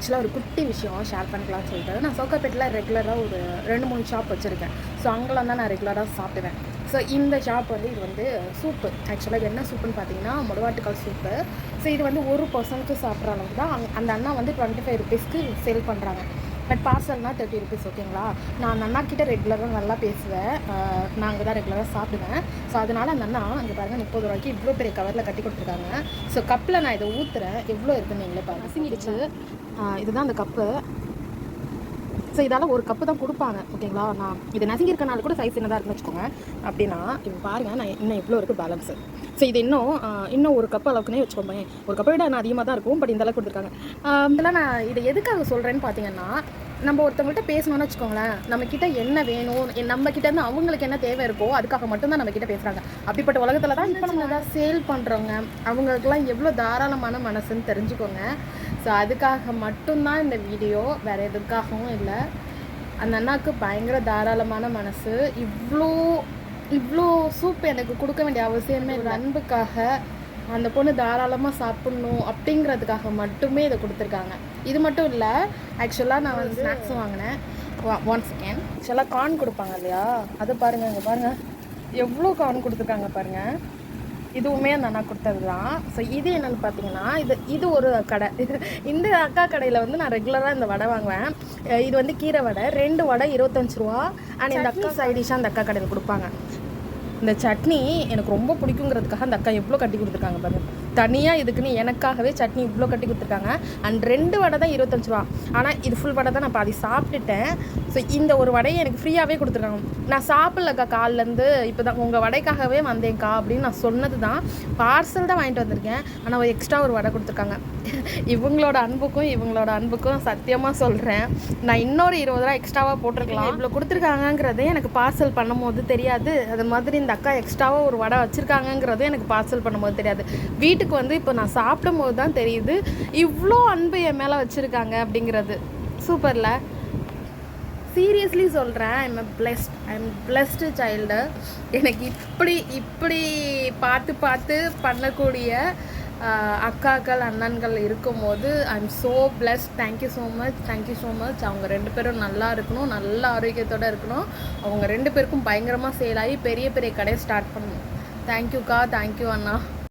ஆக்சுவலாக ஒரு குட்டி விஷயம் ஷேர் பண்ணிக்கலாம்னு சொல்லிட்டு. நான் சோக்காப்பேட்டில் ரெகுலராக ஒரு ரெண்டு மூணு ஷாப் வச்சுருக்கேன். ஸோ அங்கெல்லாம் தான் நான் ரெகுலராக சாப்பிடுவேன். ஸோ இந்த ஷாப் வந்து இது வந்து சூப்பு ஆக்சுவலாக என்ன சூப்புன்னு பார்த்தீங்கன்னா முடவாட்டுக்கால் சூப்பு ஸோ இது வந்து ஒரு பர்சனுக்கு சாப்பிட்ற அளவுக்கு தான். அந்த அண்ணா வந்து டுவெண்ட்டி ஃபைவ் ருபீஸ்க்கு சேல் பண்ணுறாங்க பட் பார்சல்னால் தேர்ட்டி ருபீஸ் ஓகேங்களா நான் அண்ணா கிட்ட ரெகுலராக நல்லா பேசுவேன். நான் அங்கே தான் ரெகுலராக சாப்பிடுவேன். ஸோ அதனால் அந்த அண்ணா அங்கே பாருங்கள் முப்பது ரூபாய்க்கு இவ்வளோ பெரிய கவரில் கட்டி கொடுத்துருக்காங்க. ஸோ கப்பில் நான் இதை ஊற்றுறேன் எவ்வளோ இருக்குன்னு நீங்களே பாருங்க. சிங்கிடுச்சு இதுதான் அந்த கப்பு ஸோ இதால் ஒரு கப்பு தான் கொடுப்பாங்க. ஓகேங்களா நான் இது நசுங்கி இருக்கனால கூட சைஸ் என்னதாக இருக்குன்னு வச்சுக்கோங்க. அப்படின்னா இப்போ பாருங்கள் நான் இன்னும் எவ்வளோ இருக்குது பேலன்ஸு ஸோ இது இன்னும் இன்னும் ஒரு கப் அளவுக்குனே வச்சுக்கோங்க ஒரு கப்பை விட நான் அதிகமாக தான் இருக்கும் பட் இந்த அளவுக்கு கொடுத்துருக்காங்க. இதெல்லாம் நான் இதை எதுக்காக சொல்கிறேன்னு பார்த்தீங்கன்னா நம்ம ஒருத்தவங்கள்ட்ட பேசணும்னு வச்சுக்கோங்களேன். நம்ம கிட்ட என்ன வேணும் நம்ம கிட்ட இருந்து அவங்களுக்கு என்ன தேவை இருக்கோ அதுக்காக மட்டும்தான் நம்ம கிட்ட பேசுகிறாங்க அப்படிப்பட்ட உலகத்தில் தான் இப்போ நம்ம தான் சேல் பண்ணுறவங்க அவங்களுக்குலாம் எவ்வளோ தாராளமான மனசுன்னு தெரிஞ்சுக்கோங்க. ஸோ அதுக்காக மட்டும்தான் இந்த வீடியோ வேறு எதுக்காகவும் இல்லை. அந்த அண்ணாவுக்கு பயங்கர தாராளமான மனசு. இவ்வளோ இவ்வளோ சூப் எனக்கு கொடுக்க வேண்டிய அவசியமே இல்லை. அன்புக்காக அந்த பொண்ணு தாராளமாக சாப்பிட்ணும் அப்படிங்கிறதுக்காக மட்டுமே இதை கொடுத்துருக்காங்க. இது மட்டும் இல்லை ஆக்சுவலாக நான் வந்து ஸ்நாக்ஸ் வாங்கினேன். ஒன் செகண்ட் ஆக்சுவலாக கார்ன் கொடுப்பாங்க இல்லையா? அது பாருங்கள் இங்கே பாருங்கள் எவ்வளோ கார்ன் கொடுத்துருக்காங்க பாருங்கள் இதுவுமே அந்த அண்ணா கொடுத்தது தான் ஸோ இது என்னன்னு பார்த்தீங்கன்னா இது இது ஒரு கடை. இந்த அக்கா கடையில் வந்து நான் ரெகுலராக இந்த வடை வாங்குவேன். இது வந்து கீரை வடை. ரெண்டு வடை இருபத்தஞ்சு ரூபா. அண்ட் இந்த அக்கா சைடிஷாக அந்த அக்கா கடையில் கொடுப்பாங்க. இந்த சட்னி எனக்கு ரொம்ப பிடிக்குங்கிறதுக்காக அந்த அக்கா எவ்வளோ கட்டி கொடுத்துருக்காங்க பாருங்க. தனியாக இதுக்குன்னு எனக்காகவே சட்னி இவ்வளோ கட்டி கொடுத்துருக்காங்க. அண்ட் ரெண்டு வடை தான் இருபத்தஞ்சு ரூபா. ஆனால் இது ஃபுல் வடை தான் நான் பாதி சாப்பிட்டுட்டேன். ஸோ இந்த ஒரு வடையை எனக்கு ஃப்ரீயாகவே கொடுத்துருக்காங்க. நான் சாப்பிட்லக்கா காலிலேருந்து. இப்போ தான் உங்கள் வடைக்காகவே வந்தேன்க்கா அப்படின்னு நான் சொன்னது தான் பார்சல் தான் வாங்கிட்டு வந்திருக்கேன். ஆனால் ஒரு எக்ஸ்ட்ரா ஒரு வடை கொடுத்துருக்காங்க. இவங்களோட அன்புக்கும் இவங்களோட அன்புக்கும் சத்தியமாக சொல்கிறேன் நான் இன்னொரு இருபது ரூபா எக்ஸ்ட்ராவாக போட்டிருக்கலாம். இவ்வளோ கொடுத்துருக்காங்கங்கிறதே எனக்கு பார்சல் பண்ணும்போது தெரியாது. அது மாதிரி இந்த அக்கா எக்ஸ்ட்ராவாக ஒரு வடை வச்சுருக்காங்கங்கிறதே எனக்கு பார்சல் பண்ணும்போது தெரியாது. வீட்டுக்கு வந்து இப்போ நான் சாப்பிடும் போது தான் தெரியுது. இவ்வளோ அன்பு என் மேலே வச்சுருக்காங்க அப்படிங்கிறது. சூப்பரில் சீரியஸ்லி சொல்கிறேன் I'm a blessed I'm blessed child எனக்கு இப்படி இப்படி பார்த்து பார்த்து பண்ணக்கூடிய அக்காக்கள் அண்ணன்கள் இருக்கும்போது I am so blessed thank you so much thank you so much அவங்க ரெண்டு பேரும் நல்லா இருக்கணும். நல்ல ஆரோக்கியத்தோடு இருக்கணும். அவங்க ரெண்டு பேருக்கும் பயங்கரமாக சேல் ஆகி பெரிய பெரிய கடையை ஸ்டார்ட் பண்ணணும். தேங்க்யூக்கா தேங்க்யூ அண்ணா.